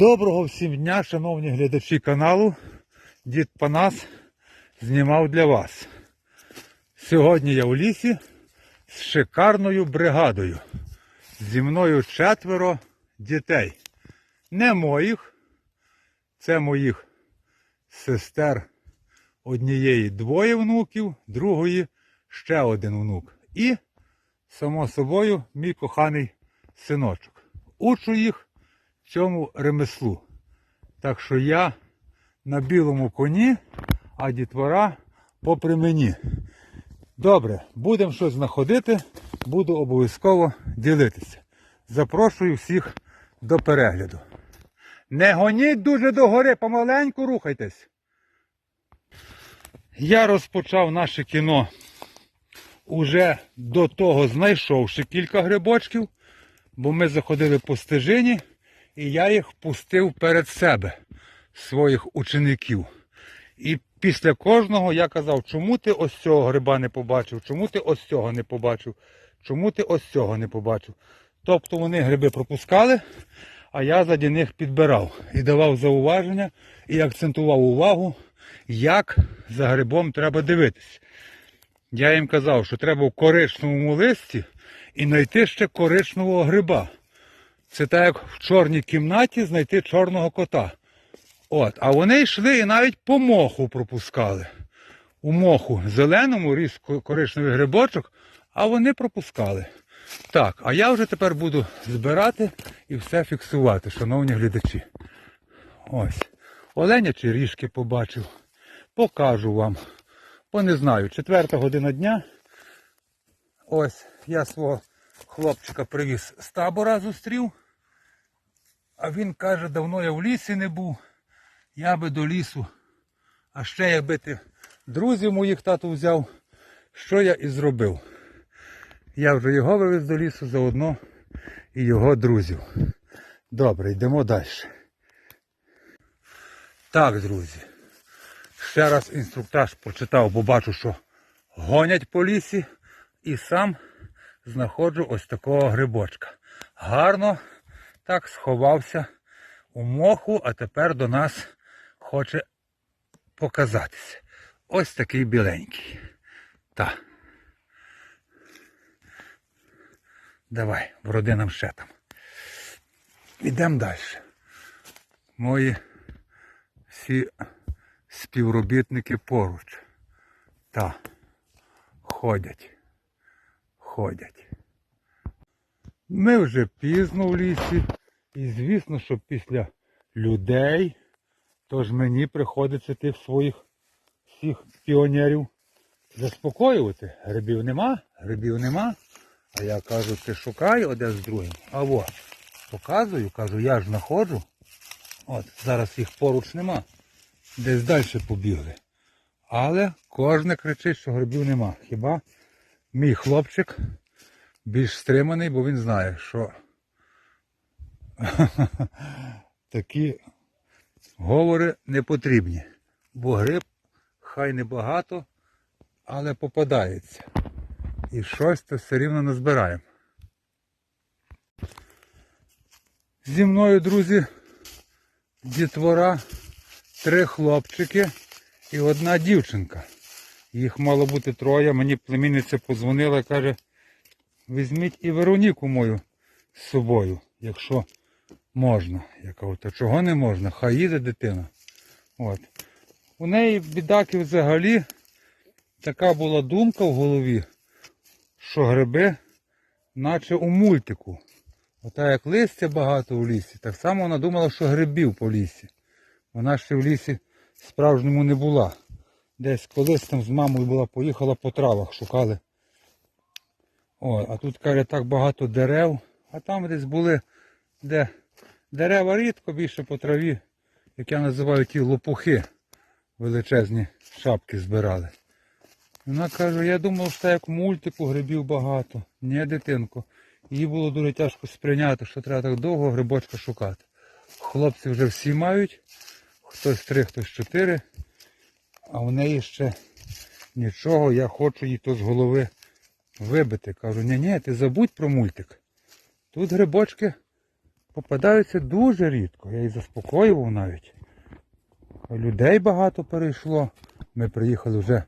Доброго всім дня, шановні глядачі каналу. Дід Панас знімав для вас. Сьогодні я у лісі з шикарною бригадою. Зі мною четверо дітей. Не моїх, це моїх сестер однієї двоє внуків, другої ще один внук. І, само собою, мій коханий синочок. Учу їх цьому ремеслу. Так що я на білому коні, а дітвора попри мені. Добре, будемо щось знаходити, буду обов'язково ділитися. Запрошую всіх до перегляду. Не гоніть дуже догори, помаленьку рухайтесь. Я розпочав наше кіно уже до того знайшовши кілька грибочків, бо ми заходили по стежині, і я їх пустив перед себе, своїх учеників. І після кожного я казав, чому ти ось цього гриба не побачив, чому ти ось цього не побачив, чому ти ось цього не побачив. Тобто вони гриби пропускали, а я заді них підбирав і давав зауваження і акцентував увагу, як за грибом треба дивитись. Я їм казав, що треба в коричневому листі і знайти ще коричневого гриба. Це так як в чорній кімнаті знайти чорного кота. От, а вони йшли і навіть по моху пропускали. У моху зеленому ріс ко- коричневий грибочок, а вони пропускали. Так, а я вже тепер буду збирати і все фіксувати, шановні глядачі. Ось. Оленячі ріжки побачив. Покажу вам. Бо не знаю, четверта година дня. Ось я свого хлопчика привіз з табора, зустрів. А він каже, давно я в лісі не був. Я би до лісу. А ще якби ти друзів моїх тату взяв, що я і зробив. Я вже його вивез до лісу заодно і його друзів. Добре, йдемо далі. Так, друзі. Ще раз інструктаж прочитав, бо бачу, що гонять по лісі і сам знаходжу ось такого грибочка. Гарно так сховався у моху, а тепер до нас хоче показатися. Ось такий біленький. Так. Давай, вроди нам ще там. Ідемо далі. Мої всі співробітники поруч. Та ходять. Ходять. Ми вже пізно в лісі. І звісно, що після людей, тож мені приходиться тих своїх всіх піонерів заспокоювати. Грибів нема, грибів нема. А я кажу, ти шукай один з другим. А во, показую, кажу, я ж знаходжу. От, зараз їх поруч нема. Десь далі побігли. Але кожен кричить, що грибів нема. Хіба мій хлопчик більш стриманий, бо він знає, що такі говори не потрібні. Бо гриб хай не багато, але попадається. І щось то все рівно назбираємо. Зі мною, друзі, дітвора, три хлопчики і одна дівчинка. Їх мало бути троє. Мені племінниця подзвонила і каже, візьміть і Вероніку мою з собою, якщо можна. Я кажу, та чого не можна? Хай їде дитина. От. У неї бідаки взагалі така була думка в голові, що гриби, наче у мультику. Ота як листя багато у лісі, так само вона думала, що грибів по лісі. Вона ще в лісі справжньому не була. Десь колись там з мамою була, поїхала по травах, шукали. О, а тут каже так багато дерев, а там десь були, де дерева рідко більше по траві, як я називаю ті лопухи, величезні шапки збирали. Вона каже, я думав, що як мультику грибів багато. Ні, дитинко. Їй було дуже тяжко сприйняти, що треба так довго грибочка шукати. Хлопці вже всі мають, хтось три, хтось чотири, а в неї ще нічого, я хочу їй то з голови вибити. Кажу, ні, ні, ти забудь про мультик. Тут грибочки попадаються дуже рідко. Я їх заспокоював навіть. Людей багато перейшло. Ми приїхали вже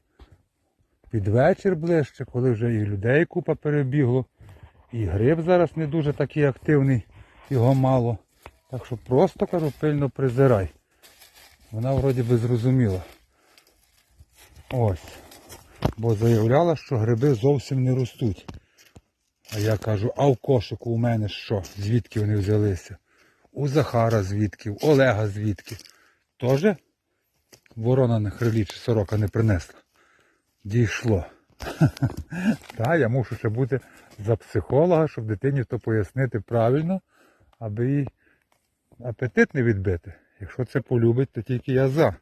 під вечір ближче, коли вже і людей купа перебігло. І гриб зараз не дуже такий активний, його мало. Так що просто кажу, пильно призирай. Вона вроді би зрозуміла. Ось. Бо заявляла, що гриби зовсім не ростуть. А я кажу, а в кошику у мене що? Звідки вони взялися? У Захара звідки, у Олега звідки. Тоже ворона на хрилі чи сорока не принесла. Дійшло. Та, я мушу ще бути за психолога, щоб дитині то пояснити правильно, аби їй апетит не відбити. Якщо це полюбить, то тільки я за.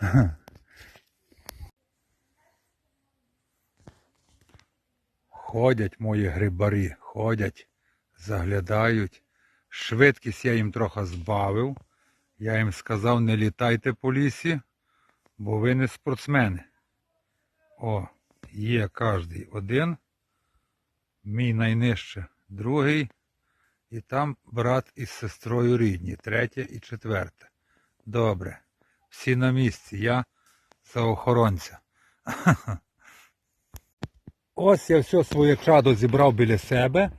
Ходять мої грибарі, ходять, заглядають. Швидкість я їм трохи збавив. Я їм сказав, не літайте по лісі, бо ви не спортсмени. О, є кожний один. Мій найнижче другий. І там брат із сестрою рідні, третє і четверте. Добре. Всі на місці. Я за охоронця. Ось я все своє чадо зібрав біля себе,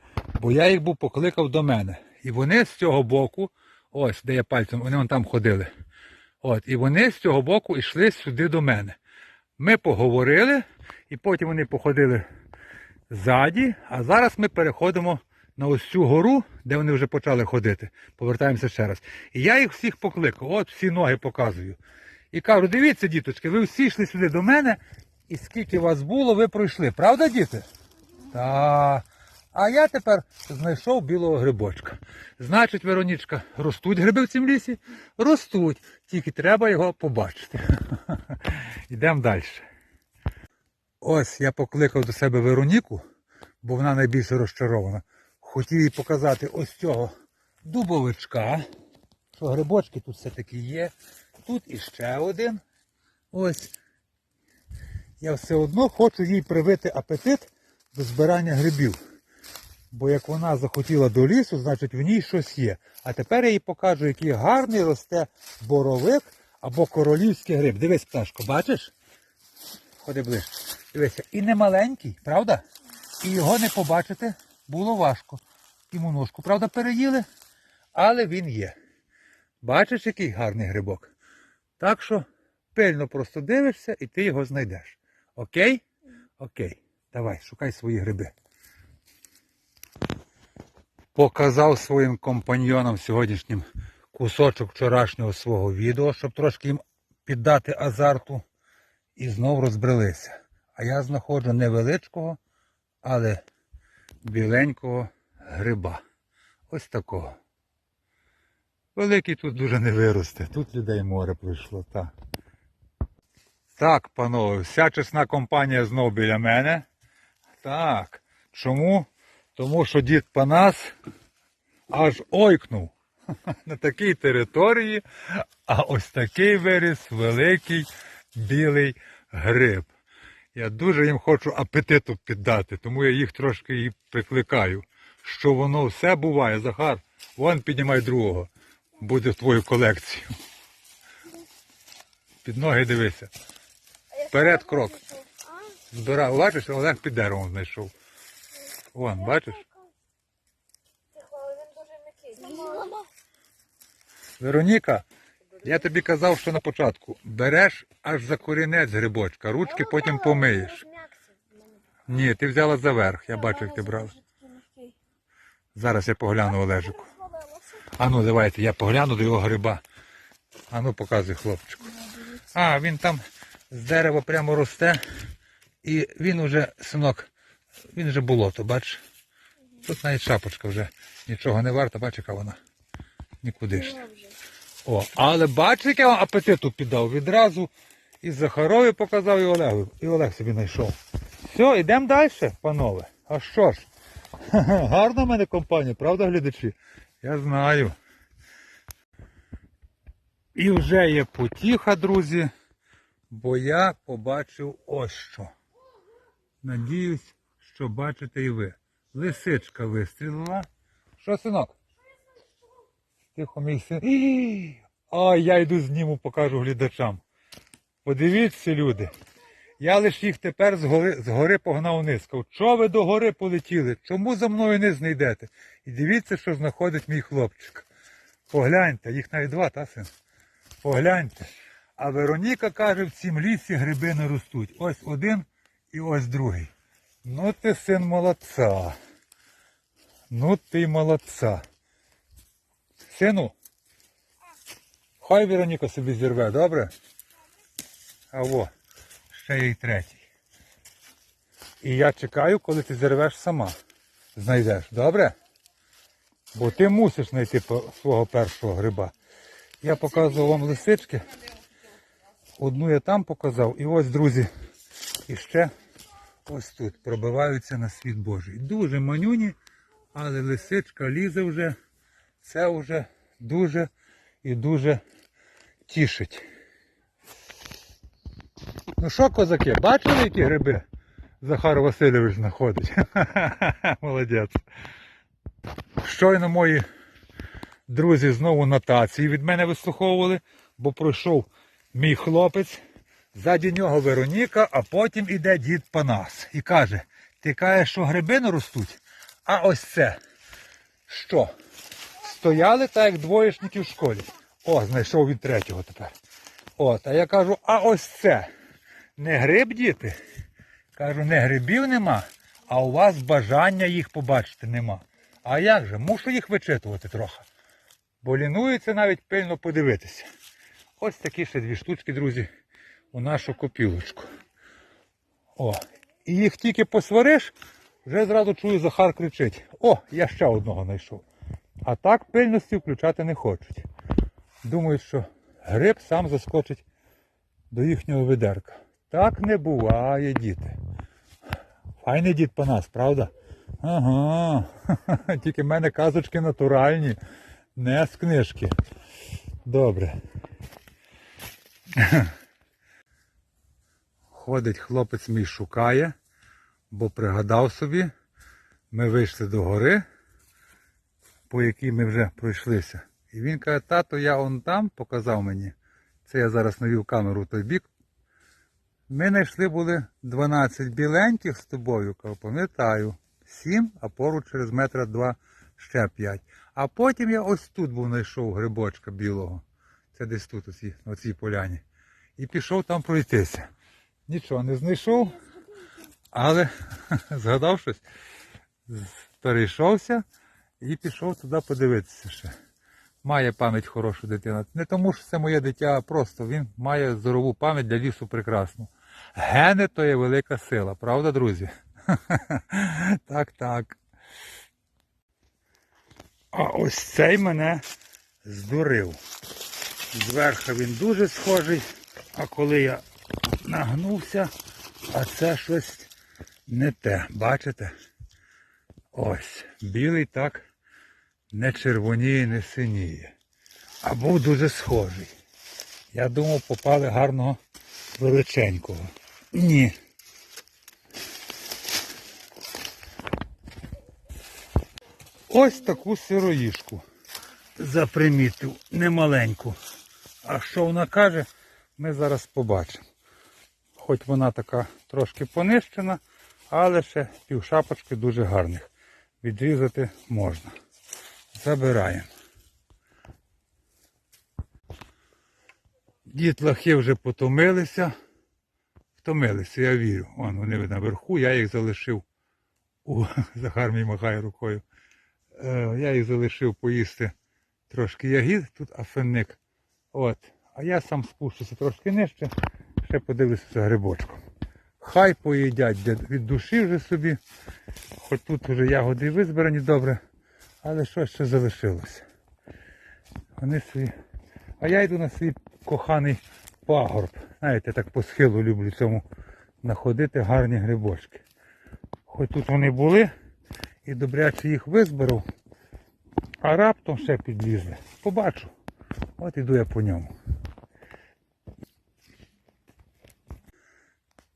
бо я їх був покликав до мене. І вони з цього боку, ось де я пальцем, вони вон там ходили. От, і вони з цього боку йшли сюди до мене. Ми поговорили, і потім вони походили ззаді, а зараз ми переходимо на ось цю гору, де вони вже почали ходити. Повертаємося ще раз. І я їх всіх покликав, от всі ноги показую. І кажу, дивіться, діточки, ви всі йшли сюди до мене, і скільки вас було, ви пройшли. Правда, діти? Та. А я тепер знайшов білого грибочка. Значить, Веронічка, ростуть гриби в цім лісі? Ростуть. Тільки треба його побачити. Йдемо далі. Ось я покликав до себе Вероніку, бо вона найбільше розчарована. Хотів їй показати ось цього дубовичка. Що грибочки тут все-таки є. Тут іще один. Ось. Я все одно хочу їй привити апетит до збирання грибів. Бо як вона захотіла до лісу, значить в ній щось є. А тепер я їй покажу, який гарний росте боровик або королівський гриб. Дивись, пташко, бачиш? Ходи ближче. Дивися, і не маленький, правда? І його не побачити було важко. Йому ножку, правда, переїли, але він є. Бачиш, який гарний грибок? Так що пильно просто дивишся і ти його знайдеш. Окей? Окей. Давай, шукай свої гриби. Показав своїм компаньйонам сьогоднішнім кусочок вчорашнього свого відео, щоб трошки їм піддати азарту. І знов розбрелися. А я знаходжу невеличкого, але біленького гриба. Ось такого. Великий тут дуже не виросте. Тут людей море прийшло, так. Так, панове, вся чесна компанія знов біля мене. Так. Чому? Тому що дід Панас аж ойкнув на такій території, а ось такий виріс великий білий гриб. Я дуже їм хочу апетиту піддати, тому я їх трошки і прикликаю. Що воно все буває, Захар, вон піднімай другого. Буде в твою колекцію. Під ноги дивися. Вперед крок. Збирав. Бачиш, Олег під деревом знайшов. Вон, бачиш? Вероніка, я тобі казав, що на початку береш аж за корінець грибочка, ручки потім помиєш. Ні, ти взяла за верх, я бачу, як ти брав. Зараз я погляну Олежику. Ану, давайте, я погляну до його гриба. Ану, показуй хлопчику. А, він там з дерева прямо росте. І він уже, синок, він вже болото, бач. Тут навіть шапочка вже нічого не варта, бач, яка вона. Нікуди ж. О, але бач, як я вам апетиту піддав. Відразу і Захарові показав, і Олегу. І Олег собі знайшов. Все, йдемо далі, панове. А що ж? Гарна в мене компанія, правда, глядачі? Я знаю. І вже є потіха, друзі, бо я побачив ось що. Надіюсь, що бачите і ви. Лисичка вистрілила. Що, синок? тихо, мій син. А я йду зніму, покажу глядачам. Подивіться, люди. Я лиш їх тепер з гори, з гори погнав. Кажу, Чого ви до гори полетіли? Чому за мною не знайдете? І дивіться, що знаходить мій хлопчик. Погляньте, їх навіть два, та син? Погляньте. А Вероніка каже, в цім лісі гриби не ростуть. Ось один і ось другий. Ну ти син молодця. Ну ти молодця. Сину, хай Вероніка собі зірве, добре? А во, ще є й третій. І я чекаю, коли ти зірвеш сама. Знайдеш, добре? Бо ти мусиш знайти свого першого гриба. Я показував вам лисички. Одну я там показав. І ось, друзі, і ще ось тут пробиваються на світ Божий. Дуже манюні, але лисичка лізе вже. Це вже дуже і дуже тішить. Ну що, козаки, бачили, які гриби Захар Васильович знаходить? Молодець. Щойно мої друзі знову нотації від мене вислуховували, бо пройшов мій хлопець, ззаді нього Вероніка, а потім іде дід Панас і каже: ти кажеш, що гриби не ростуть? А ось це. Що? Стояли так, як двоєшники в школі. О, знайшов від третього тепер. От, а я кажу, а ось це. Не гриб, діти? Кажу, не грибів нема, а у вас бажання їх побачити нема. А як же? Мушу їх вичитувати трохи. Бо лінується навіть пильно подивитися. Ось такі ще дві штучки, друзі, у нашу копілочку. О, і їх тільки посвариш, вже зразу чую, Захар кричить. О, я ще одного знайшов. А так пильності включати не хочуть. Думають, що гриб сам заскочить до їхнього ведерка. Так не буває, діти. Файний дід по нас, правда? Ага. Тільки в мене казочки натуральні, не з книжки. Добре. Ходить хлопець мій шукає, бо пригадав собі, ми вийшли до гори, по якій ми вже пройшлися. І він каже, тато, я он там показав мені. Це я зараз навів камеру в той бік. Ми знайшли були 12 біленьких з тобою, кажу, пам'ятаю. 7, а поруч через метра два ще 5. А потім я ось тут був знайшов грибочка білого. Це десь тут, оці, на цій поляні. І пішов там пройтися. Нічого не знайшов, але згадав щось, перейшовся і пішов туди подивитися ще. Має пам'ять хорошу дитина. Не тому, що це моє дитя, а просто він має здорову пам'ять для лісу прекрасну. Гени то є велика сила, правда, друзі? Так, так. А ось цей мене здурив. Зверху він дуже схожий, а коли я нагнувся, а це щось не те. Бачите? Ось, білий так не червоніє, не синіє. А був дуже схожий. Я думав, попали гарного величенького. Ні. Ось таку сироїшку запримітив, немаленьку. А що вона каже, ми зараз побачимо. Хоч вона така трошки понищена, але ще півшапочки дуже гарних. Відрізати можна. Забираємо. Дітлахи вже потомилися. Втомилися, я вірю. Вон вони наверху, я їх залишив. У Захар мій махає рукою. Е, я їх залишив поїсти трошки ягід, тут афенник. От. А я сам спущуся трошки нижче, ще подивлюся за грибочком. Хай поїдять від- душі вже собі. Хоч тут вже ягоди визбирані добре, але що ще залишилося. Вони свої. А я йду на свій коханий пагорб. Знаєте, так по схилу люблю цьому знаходити гарні грибочки. Хоч тут вони були і добряче їх визберу, а раптом ще підлізли. Побачу. От іду я по ньому.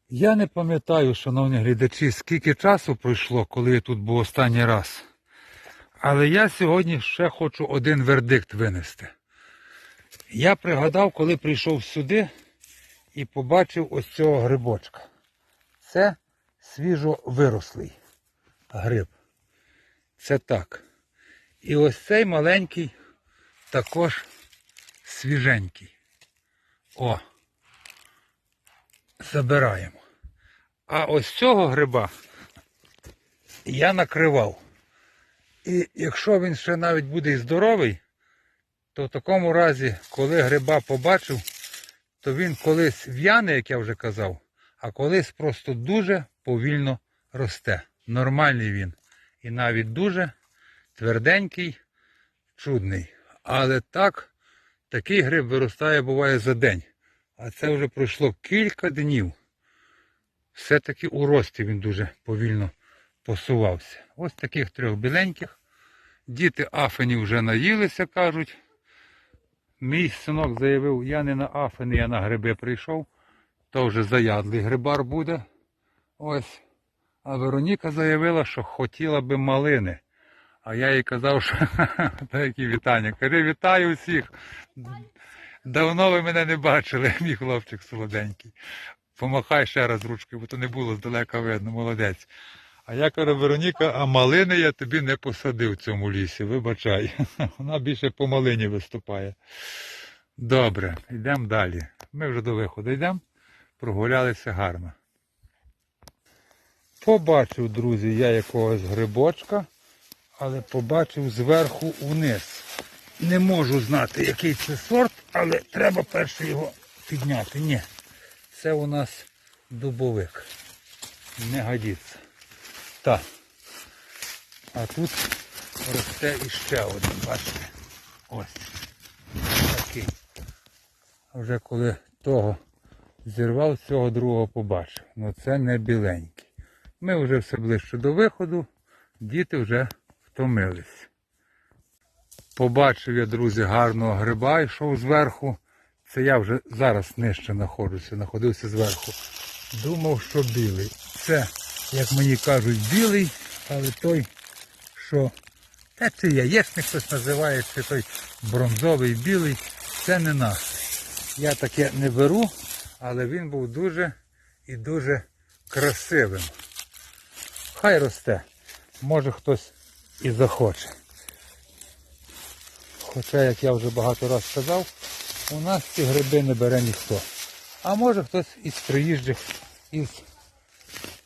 Я не пам'ятаю, шановні глядачі, скільки часу пройшло, коли я тут був останній раз. Але я сьогодні ще хочу один вердикт винести. Я пригадав, коли прийшов сюди і побачив ось цього грибочка. Це свіжо вирослий гриб. Це так. І ось цей маленький також свіженький. О. Забираємо. А ось цього гриба я накривав. І якщо він ще навіть буде здоровий, то в такому разі, коли гриба побачив, то він колись в'яне, як я вже казав, а колись просто дуже повільно росте. Нормальний він. І навіть дуже тверденький, чудний. Але так, такий гриб виростає буває за день. А це вже пройшло кілька днів. Все-таки у рості він дуже повільно посувався. Ось таких трьох біленьких. Діти афені вже наїлися, кажуть. Мій синок заявив, я не на афени, я на гриби прийшов. То вже заядлий грибар буде. Ось. А Вероніка заявила, що хотіла би малини. А я їй казав, що які вітання. Каже, вітаю всіх. Давно ви мене не бачили, мій хлопчик солоденький. Помахай ще раз ручкою, бо то не було здалека видно, молодець. А я кажу, Вероніка, а малини я тобі не посадив в цьому лісі, вибачай. Вона більше по малині виступає. Добре, йдемо далі. Ми вже до виходу йдемо, прогулялися гарно. Побачив, друзі, я якогось грибочка, але побачив зверху вниз. Не можу знати, який це сорт, але треба перше його підняти. Ні, це у нас дубовик. Не годиться. Так. А тут росте іще один, бачите. Ось. Такий. Вже коли того зірвав, цього другого побачив. Ну це не біленький. Ми вже все ближче до виходу, діти вже втомились. Побачив я, друзі, гарного гриба, йшов зверху. Це я вже зараз нижче знаходжуся, знаходився зверху. Думав, що білий. Це, як мені кажуть, білий, але той, що та чи яєчник хтось називає, чи той бронзовий білий, це не наш. Я таке не беру, але він був дуже і дуже красивим. Хай росте. Може хтось і захоче. Хоча, як я вже багато разів сказав, у нас ці гриби не бере ніхто. А може хтось із приїжджих, із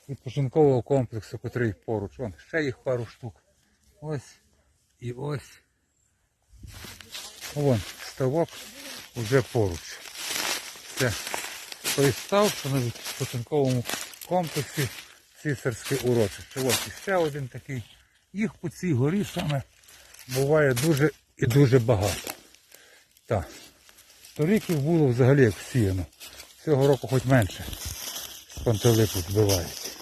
відпочинкового комплексу, котрий поруч. Вон, ще їх пару штук. Ось і ось. Вон, ставок уже поруч. Це той став, що на відпочинковому комплексі цісарське урочище. Ось і ще один такий. Їх по цій горі саме буває дуже і дуже багато. Так. Торік їх було взагалі як всіяно. Цього року хоч менше з пантелику збивають.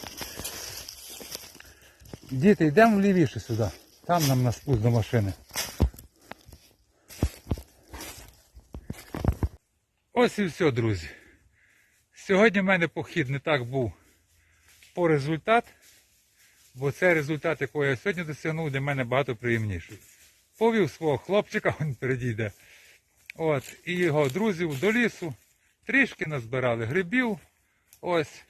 Діти, йдемо лівіше сюди. Там нам на спуск до машини. Ось і все, друзі. Сьогодні в мене похід не так був по результат, бо це результат, якого я сьогодні досягнув, для мене багато приємніший. Повів свого хлопчика, він передійде. От, і його друзів до лісу. Трішки назбирали грибів. Ось.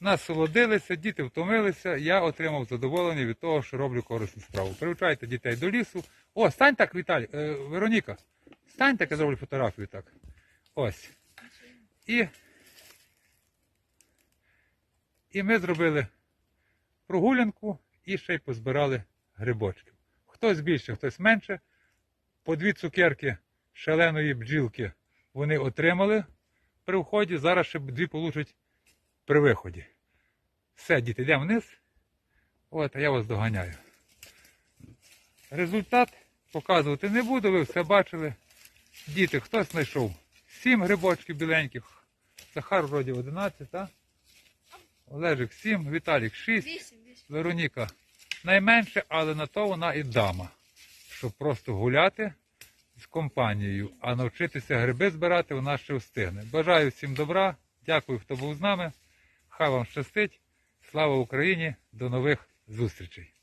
Насолодилися, діти втомилися. Я отримав задоволення від того, що роблю корисну справу. Привчайте дітей до лісу. О, стань так, Віталій, е, Вероніка. Стань так, я зроблю фотографію так. Ось. І, і ми зробили прогулянку і ще й позбирали грибочків. Хтось більше, хтось менше. По дві цукерки шаленої бджілки вони отримали при вході. Зараз ще дві получать при виході. Все, діти, йдемо вниз. От, а я вас доганяю. Результат показувати не буду, ви все бачили. Діти, хтось знайшов сім грибочків біленьких. Захар вроді 11, так? Олежик 7, Віталік 6. Вісім, вісім. Вероніка найменше, але на то вона і дама. Щоб просто гуляти з компанією, а навчитися гриби збирати вона ще встигне. Бажаю всім добра, дякую, хто був з нами. Хай вам щастить. Слава Україні! До нових зустрічей!